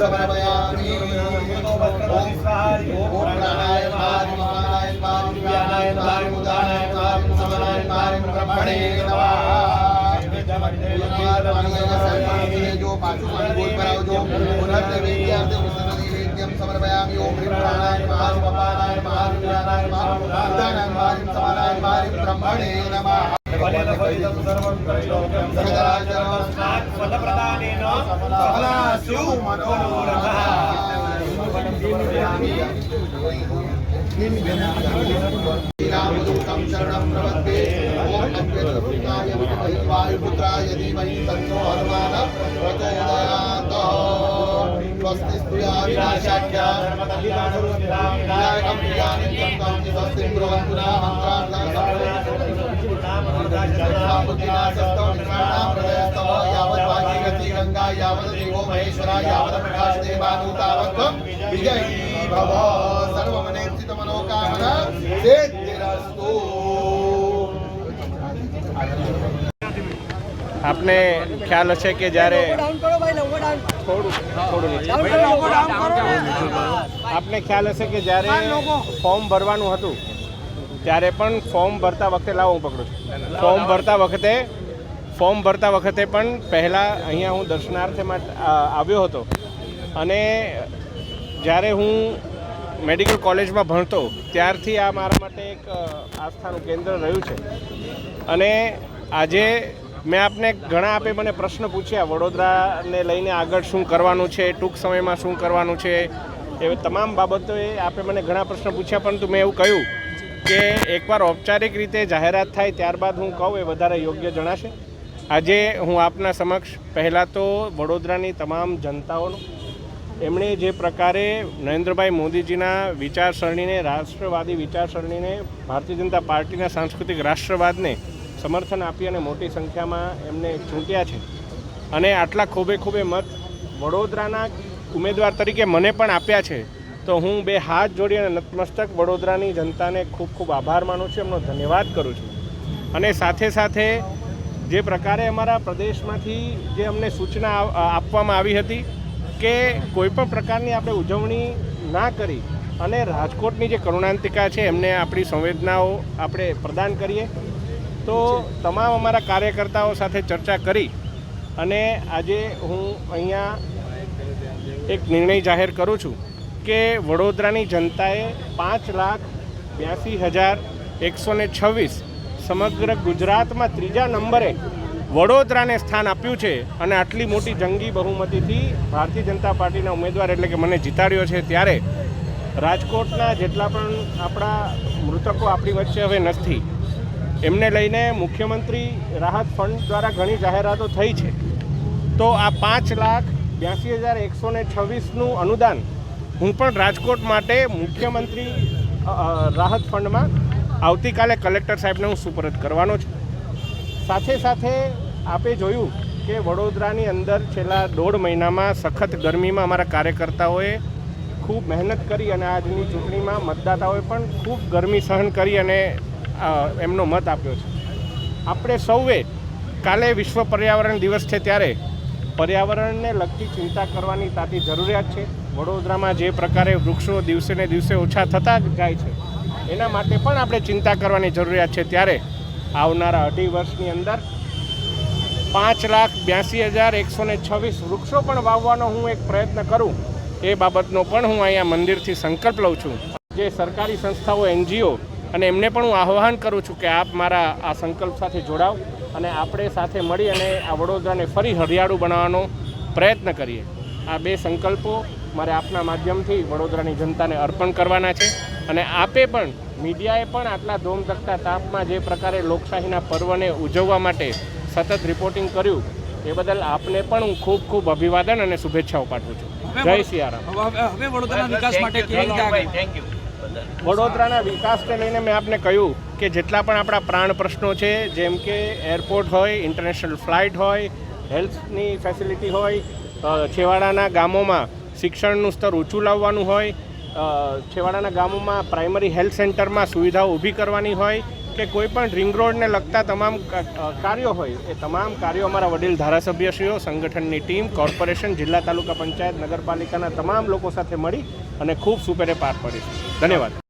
સમર્પયામિ ઓમ સહાય ઓમ પ્રાણાય ભાગ મહાનાય ભાગ વ્યાનાય సకలాసు మనోరమ రామదూతం శరణం ప్రవత్తే ఓం అద్వైతాయ వాయుపుత్రాయ ధీమహి తన్నో హనుమాన ప్రచోదయాత్ స్వస్తి శ్రియా వినాశాఖ్యా వినాయకం ప్రియానిత్యం కాంతి స్వస్తి यावत् देवो महेश्वरा यावत् प्रकाश देवानु तावत् विजयी भव सर्वमनेप्सित मनोकामना सिद्धिरस्तु આપને ખ્યાલ હશે કે જ્યારે થોડું થોડું નીચે. આપને ખ્યાલ હશે કે જ્યારે ફોર્મ ભરવાનું હતું ત્યારે પણ ફોર્મ ભરતા વખતે લાવો હું પકડું છું ફોર્મ ભરતા વખતે ફોર્મ ભરતા વખતે પણ પહેલાં અહીંયા હું દર્શનાર્થે આવ્યો હતો. અને જ્યારે હું મેડિકલ કોલેજમાં ભણતો, ત્યારથી આ મારા માટે એક આસ્થાનું કેન્દ્ર રહ્યું છે. અને આજે મેં આપને ઘણા આપે મને પ્રશ્ન પૂછ્યા, વડોદરાને લઈને આગળ શું કરવાનું છે, ટૂંક સમયમાં શું કરવાનું છે એ તમામ બાબતોએ આપે મને ઘણા પ્રશ્ન પૂછ્યા, પરંતુ મેં એવું કહ્યું કે એકવાર ઔપચારિક રીતે જાહેરાત થાય ત્યારબાદ હું કહું, એ વધારે યોગ્ય જણાશે. આજે હું આપના સમક્ષ પહેલાં તો વડોદરાની તમામ જનતાઓનો, એમણે જે પ્રકારે નરેન્દ્રભાઈ મોદીજીના વિચારસરણીને, રાષ્ટ્રવાદી વિચારસરણીને, ભારતીય જનતા પાર્ટીના સાંસ્કૃતિક રાષ્ટ્રવાદને સમર્થન આપી અને મોટી સંખ્યામાં એમને ચૂંટ્યા છે. અને આટલા ખૂબે ખૂબે મત વડોદરાના ઉમેદવાર તરીકે મને પણ આપ્યા છે. તો હું બે હાથ જોડી અને નતમસ્તક વડોદરાની જનતાને ખૂબ ખૂબ આભાર માનું છું, એમનો ધન્યવાદ કરું છું. અને સાથે સાથે જે પ્રકારે અમારા પ્રદેશમાંથી જે અમને સૂચના આપવામાં આવી હતી કે કોઈ પણ પ્રકારની આપણે ઉજવણી ના કરી અને રાજકોટની જે કરુણાંતિકા છે, એમને આપણી સંવેદનાઓ આપણે પ્રદાન કરીએ, તો તમામ અમારા કાર્યકર્તાઓ સાથે ચર્ચા કરી અને આજે હું અહીંયા એક નિર્ણય જાહેર કરું છું કે વડોદરાની જનતાએ પાંચ લાખ બ્યાસી હજાર એકસો છવ્વીસ સમગ્ર ગુજરાતમાં ત્રીજા નંબરે વડોદરાને સ્થાન આપ્યું છે અને આટલી મોટી જંગી બહુમતીથી ભારતીય જનતા પાર્ટીના ઉમેદવાર એટલે કે મને જીતાડ્યો છે ત્યારે રાજકોટના જેટલા પણ આપણા મૃતકો આપણી વચ્ચે હવે નથી, એમને લઈને મુખ્યમંત્રી રાહત ફંડ દ્વારા ઘણી જાહેરાતો થઈ છે. તો આ પાંચ લાખ બ્યાસી હજાર એકસો ને છવ્વીસનું અનુદાન હું પણ રાજકોટ માટે મુખ્યમંત્રી રાહત ફંડમાં આવતીકાલે કલેક્ટર સાહેબને હું સુપરત કરવાનો છું. સાથે સાથે આપે જોયું કે વડોદરાની અંદર છેલ્લા દોઢ મહિનામાં સખત ગરમીમાં અમારા કાર્યકર્તાઓએ ખૂબ મહેનત કરી અને આજની ચૂંટણીમાં મતદાતાઓએ પણ ખૂબ ગરમી સહન કરી અને એમનો મત આપ્યો છે. આપણે સૌએ કાલે વિશ્વ પર્યાવરણ દિવસ છે ત્યારે પર્યાવરણને લગતી ચિંતા કરવાની તાતી જરૂરિયાત છે. વડોદરામાં જે પ્રકારે વૃક્ષો દિવસે ને દિવસે ઓછા થતા જાય છે. એના માટે પણ આપણે ચિંતા કરવાની જરૂરિયાત છે ત્યારે આવનારા અઢી વર્ષની અંદર પાંચ લાખ બ્યાસી હજાર એકસો ને છવ્વીસ વૃક્ષો પણ વાવવાનો હું એક પ્રયત્ન કરું એ બાબતનો પણ હું અહીંયા મંદિરથી સંકલ્પ લઉં છું. જે સરકારી સંસ્થાઓ, એનજીઓ અને એમને પણ હું આહ્વાન કરું છું કે આપ મારા આ સંકલ્પ સાથે જોડાવ અને આપણે સાથે મળી અને આ વડોદરાને ફરી હરિયાળું બનાવવાનો પ્રયત્ન કરીએ. આ બે સંકલ્પો મારે આપના માધ્યમથી વડોદરાની જનતાને અર્પણ કરવાના છે. અને આપે પણ મીડિયાએ પણ આટલા ધોમધકતા તાપમાં જે પ્રકારે લોકશાહીના પર્વને ઉજવવા માટે સતત રિપોર્ટિંગ કર્યું એ બદલ આપને પણ હું ખૂબ ખૂબ અભિવાદન અને શુભેચ્છાઓ પાઠવું છું. જય સિયારામ. હવે વડોદરાના વિકાસ માટે વડોદરાના વિકાસને લઈને મેં આપને કહ્યું કે જેટલા પણ આપણા પ્રાણ પ્રશ્નો છે જેમ કે એરપોર્ટ હોય ઇન્ટરનેશનલ ફ્લાઇટ હોય હેલ્થની ફેસિલિટી હોય છેવાડાના ગામોમાં શિક્ષણનું સ્તર ઊંચું લાવવાનું હોય છેવાડાના ગામોમાં પ્રાઇમરી હેલ્થ સેન્ટરમાં સુવિધાઓ ઊભી કરવાની હોય કે કોઈ પણ રિંગ રોડને લગતા તમામ કાર્યો હોય, એ તમામ કાર્યો અમારા વડીલ ધારાસભ્યશ્રીઓ, સંગઠનની ટીમ, કોર્પોરેશન, જિલ્લા તાલુકા પંચાયત, નગરપાલિકાના તમામ લોકો સાથે મળી અને ખૂબ સુપેરે પાર પાડીશું. ધન્યવાદ.